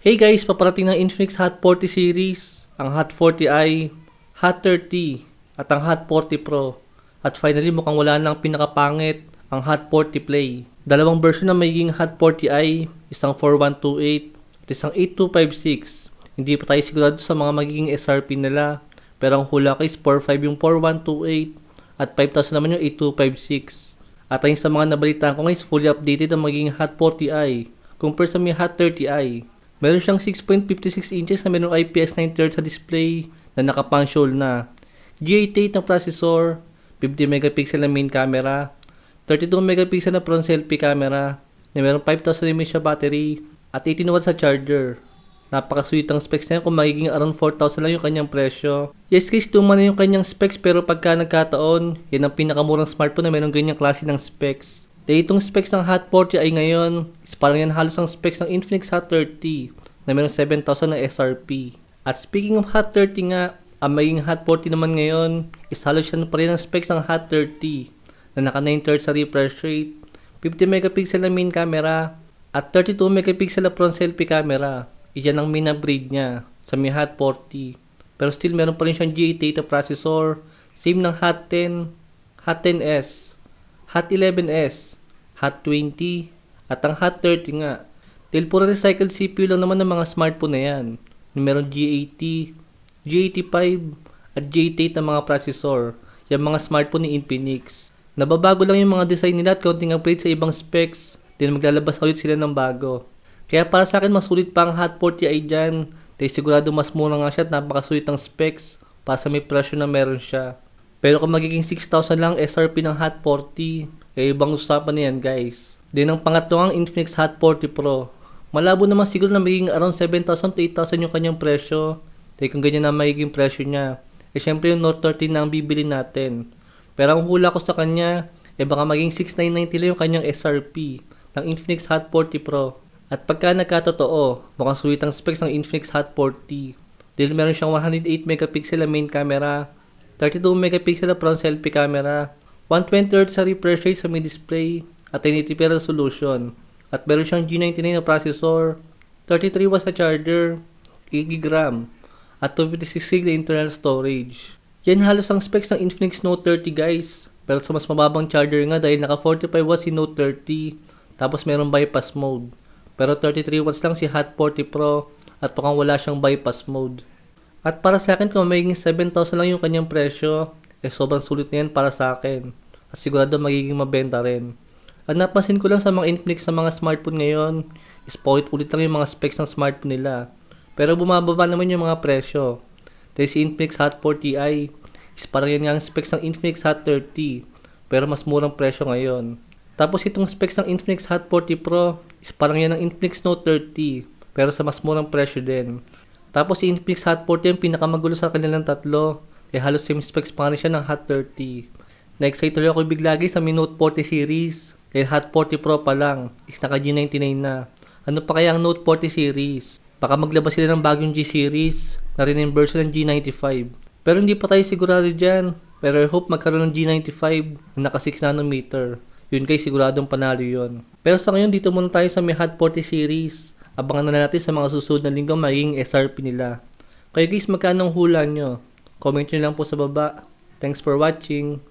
Hey guys, paparating ng Infinix Hot 40 series, ang Hot 40i, Hot 30, at ang Hot 40 Pro. At finally, mukhang wala nang pinakapangit, ang Hot 40 Play. Dalawang version na magiging Hot 40i, isang 4128 at isang 8256. Hindi pa tayo sigurado sa mga magiging SRP nila, pero ang hula ko is 45 yung 4128 at 5,000 naman yung 8256. At ayun sa mga nabalitaan ko ngayon is fully updated ang magiging Hot 40i compare sa may Hot 30i. Meron siyang 6.56 inches na merong IPS 930 sa display na nakapunch-hole na. G88 ng processor, 50 megapixel na main camera, 32 megapixel na front selfie camera, na merong 5,000 mAh battery, at 18 watts sa charger. Napakasweet ang specs niya kung magiging around 4,000 lang yung kanyang presyo. Yes guys, tuma na yung kanyang specs pero pagka nagkataon, yan ang pinakamurang smartphone na merong ganyang klase ng specs. Dahil itong specs ng Hot 40 ay ngayon, parang yan halos ang specs ng Infinix Hot 30 na merong 7,000 na SRP. At speaking of Hot 30 nga, ang magiging Hot 40 naman ngayon is halos yan pa rin ang specs ng Hot 30 na naka 930 sa refresh rate, 50 megapixel na main camera, at 32 megapixel na front selfie camera. Iyan ang main upgrade niya sa Mi Hot 40. Pero still meron pa rin siyang G88 na processor, same ng Hot 10, Hot 10s, Hot 11s, Hot 20, at ang Hot 30 nga. Dahil puro recycled CPU lang naman ng mga smartphone na yan. Meron G80, G85, at G88 na mga processor. Yung mga smartphone ni Infinix. Nababago lang yung mga design nila at counting upgrade sa ibang specs. Then maglalabas ulit sila ng bago. Kaya para sa akin, mas sulit pa ang Hot 40i dyan. Dahil sigurado mas mura nga siya at napakasulit ang specs para sa may presyo na meron siya. Pero kung magiging 6,000 lang SRP ng Hot 40, eh ibang usapan yan guys. Then ang pangatlo ang Infinix Hot 40 Pro. Malabo naman siguro na magiging around 7,000 to 8,000 yung kanyang presyo. Dahil kung ganyan na magiging presyo niya. Eh syempre yung Note 13 na ang bibili natin. Pero ang hula ko sa kanya, eh baka maging 6,990 lang yung kanyang SRP ng Infinix Hot 40 Pro. At pagka nagkatotoo, mukhang sulit ang specs ng Infinix Hot 40. Dahil meron siyang 108 megapixel na main camera, 32 megapixel na front selfie camera, 120 Hz sa refresh rate sa main display, at 1080p resolution. At meron siyang G99 na processor, 33 watts na charger, 8 GB at 256 GB na internal storage. Yan halos ang specs ng Infinix Note 30 guys. Pero sa mas mababang charger nga dahil naka 45 watts si Note 30, tapos meron bypass mode. Pero 33 watts lang si Hot 40 Pro at mukhang wala siyang bypass mode. At para sa akin kung magiging 7,000 lang yung kanyang presyo, eh sobrang sulit na yan para sa akin. At sigurado magiging mabenta rin. At napansin ko lang sa mga Infinix sa mga smartphone ngayon, is paulit-ulit lang yung mga specs ng smartphone nila. Pero bumababa naman yung mga presyo. Dahil si Infinix Hot 40i is parang yan nga ang specs ng Infinix Hot 30 pero mas murang presyo ngayon. Tapos itong specs ng Infinix Hot 40 Pro is parang yan ng Infinix Note 30 pero sa mas murang presyo din. Tapos si Infinix Hot 40 yung pinakamagulo sa kanilang tatlo. Eh halos same specs pa rin siya ng Hot 30. Na-excite tuloy ako bigla guys sa Mi Note 40 series. Dahil Hot 40 Pro pa lang is naka G99 na. Ano pa kaya ang Note 40 series? Baka maglabas sila ng bagong G series na rin yung version ng G95. Pero hindi pa tayo sigurado dyan. Pero I hope magkaroon ng G95 na naka 6 nanometer. Yun kay siguradong panalo yun. Pero sa ngayon dito muna tayo sa may Hot 40 series. Abangan na natin sa mga susunod na linggo magiging SRP nila. Kayo guys, magkano ang hula nyo? Comment nyo lang po sa baba. Thanks for watching.